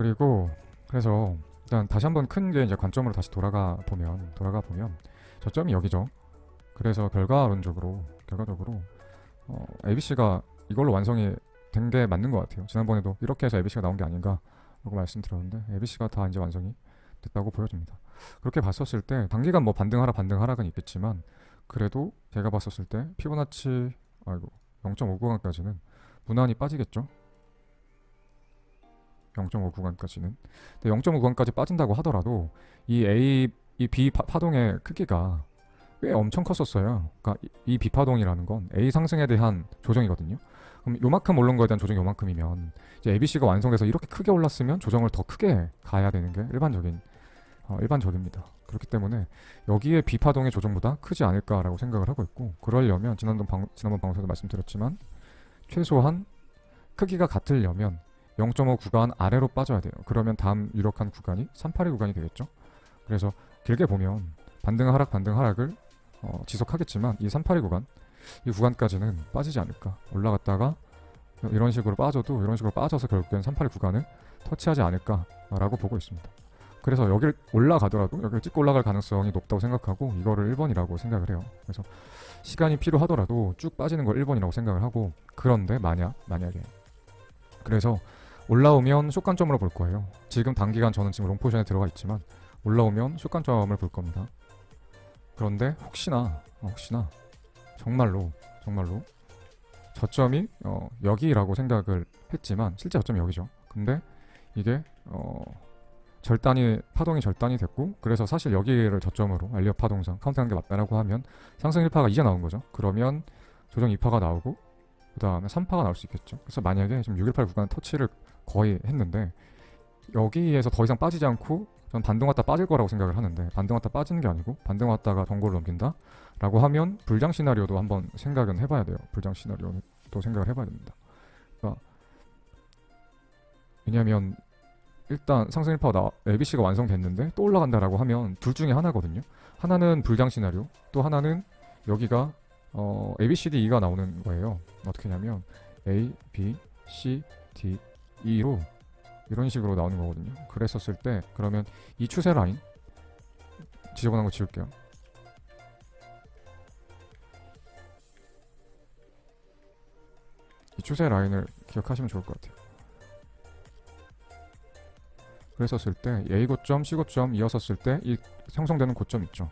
그리고 그래서 일단 다시 한번 큰 게 이제 관점으로 다시 돌아가 보면 돌아가 보면 저점이 여기죠. 그래서 결과론적으로 결과적으로 어, ABC가 이걸로 완성이 된 게 맞는 것 같아요. 지난번에도 이렇게 해서 ABC가 나온 게 아닌가라고 말씀드렸는데 ABC가 다 이제 완성이 됐다고 보여집니다. 그렇게 봤었을 때 단기간 뭐 반등하라 반등하락은 있겠지만 그래도 제가 봤었을 때 피보나치 아이고 0.5 구간까지는 무난히 빠지겠죠. 0.5 구간까지는. 근데 0.5 구간까지 빠진다고 하더라도 이 A 이 B 파, 파동의 크기가 꽤 엄청 컸었어요. 그러니까 이, 이 B 파동이라는 건 A 상승에 대한 조정이거든요. 그럼 요만큼 오른 거에 대한 조정이 요만큼이면 이제 ABC가 완성돼서 이렇게 크게 올랐으면 조정을 더 크게 가야 되는 게 일반적인 어, 일반적입니다. 그렇기 때문에 여기에 B 파동의 조정보다 크지 않을까라고 생각을 하고 있고 그러려면 지난번 방, 지난번 방송에도 말씀드렸지만 최소한 크기가 같으려면 0.5 구간 아래로 빠져야 돼요. 그러면 다음 유력한 구간이 382 구간이 되겠죠. 그래서 길게 보면 반등 하락 반등 하락을 어, 지속하겠지만 이 382 구간 이 구간까지는 빠지지 않을까. 올라갔다가 이런 식으로 빠져도 이런 식으로 빠져서 결국엔 382 구간을 터치하지 않을까라고 보고 있습니다. 그래서 여기를 올라가더라도 여기를 찍고 올라갈 가능성이 높다고 생각하고 이거를 1번이라고 생각을 해요. 그래서 시간이 필요하더라도 쭉 빠지는 걸 1번이라고 생각을 하고 그런데 만약 만약에 그래서 올라오면 숏관점으로 볼 거예요. 지금 단기간 저는 지금 롱포션에 들어가 있지만 올라오면 숏관점을 볼 겁니다. 그런데 혹시나 어, 혹시나 정말로 정말로 저점이 어, 여기라고 생각을 했지만 실제 저점이 여기죠. 근데 이게 어, 절단이 파동이 절단이 됐고 그래서 사실 여기를 저점으로 알리어 파동상 카운트하는 게 맞다라고 하면 상승 1파가 이제 나온 거죠. 그러면 조정 2파가 나오고 그 다음에 3파가 나올 수 있겠죠. 그래서 만약에 지금 618 구간 터치를 거의 했는데 여기에서 더 이상 빠지지 않고 전 반등 왔다 빠질 거라고 생각을 하는데 반등 왔다 빠지는 게 아니고 반등 왔다가 정고를 넘긴다 라고 하면 불장 시나리오도 한번 생각은 해봐야 돼요. 불장 시나리오도 생각을 해봐야 됩니다. 그러니까 왜냐하면 일단 상승 1파가 나 ABC가 완성됐는데 또 올라간다라고 하면 둘 중에 하나거든요. 하나는 불장 시나리오 또 하나는 여기가 어, A, B, C, D, E가 나오는 거예요 어떻게 하냐면 A, B, C, D, E로 이런 식으로 나오는 거거든요. 그랬었을 때 그러면 이 추세 라인 지저분한 거 지울게요. 이 추세 라인을 기억하시면 좋을 것 같아요. 그랬었을 때 A 고점, C 고점 이었었을 때 이 형성되는 고점 있죠.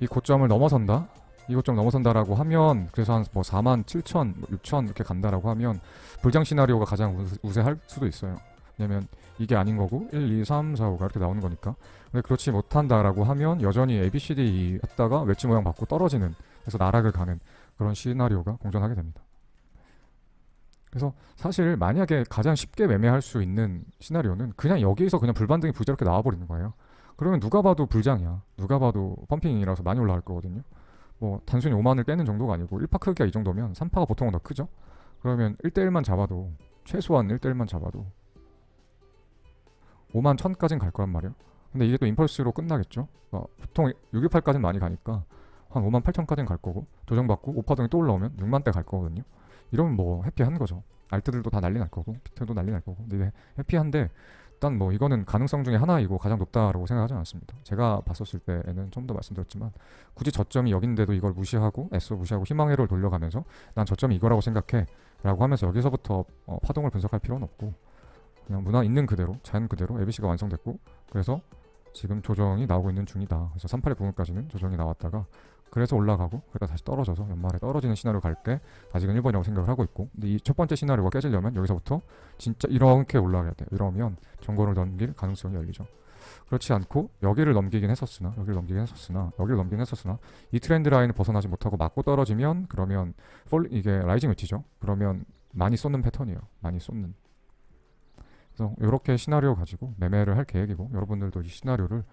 이 고점을 넘어선다. 이 고점 넘어선다라고 하면 그래서 한 뭐 4만 7천, 6천 이렇게 간다라고 하면 불장 시나리오가 가장 우세- 우세할 수도 있어요. 왜냐면 이게 아닌 거고 1, 2, 3, 4, 5가 이렇게 나오는 거니까. 근데 그렇지 못한다라고 하면 여전히 A, B, C, D, E 했다가 웨지 모양 받고 떨어지는 그래서 나락을 가는 그런 시나리오가 공존하게 됩니다. 그래서 사실 만약에 가장 쉽게 매매할 수 있는 시나리오는 그냥 여기에서 그냥 불반등이 부드럽게 나와버리는 거예요. 그러면 누가 봐도 불장이야. 누가 봐도 펌핑이라서 많이 올라갈 거거든요. 뭐 단순히 5만을 깨는 정도가 아니고 1파 크기가 이 정도면 3파가 보통은 더 크죠. 그러면 1대1만 잡아도 최소한 1대1만 잡아도 5만 1000까지는 갈 거란 말이야. 근데 이게 또 임펄스로 끝나겠죠. 어, 보통 618까지는 많이 가니까 한 5만 8천까지는 갈 거고 조정받고 오파동이 또 올라오면 6만 대 갈 거거든요. 이러면 뭐 해피한 거죠. 알트들도 다 난리 날 거고 비트도 난리 날 거고. 근데 해피한데 일단 뭐 이거는 가능성 중에 하나이고 가장 높다라고 생각하지 않습니다. 제가 봤었을 때에는 좀 더 말씀드렸지만 굳이 저점이 여긴데도 이걸 무시하고 애써 무시하고 희망회로를 돌려가면서 난 저점이 이거라고 생각해 라고 하면서 여기서부터 어, 파동을 분석할 필요는 없고 그냥 문화 있는 그대로 자연 그대로 ABC가 완성됐고 그래서 지금 조정이 나오고 있는 중이다 그래서 382 부분까지는 조정이 나왔다가 그래서 올라가고 그러다 다시 떨어져서 연말에 떨어지는 시나리오 갈때 아직은 1번이라고 생각을 하고 있고 근데 이 첫 번째 시나리오가 깨지려면 여기서부터 진짜 이렇게 올라가야 돼요 이러면 정고를 넘길 가능성이 열리죠 그렇지 않고 여기를 넘기긴 했었으나 여기를 넘기긴 했었으나 여기를 넘기긴 했었으나 이 트렌드 라인을 벗어나지 못하고 맞고 떨어지면 그러면 폴 이게 라이징 웨지죠. 그러면 많이 쏟는 패턴이에요. 많이 쏟는. 그래서 이렇게 시나리오 가지고 매매를 할 계획이고 여러분들도 이 시나리오를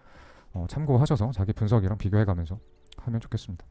어, 참고하셔서 자기 분석이랑 비교해가면서 하면 좋겠습니다.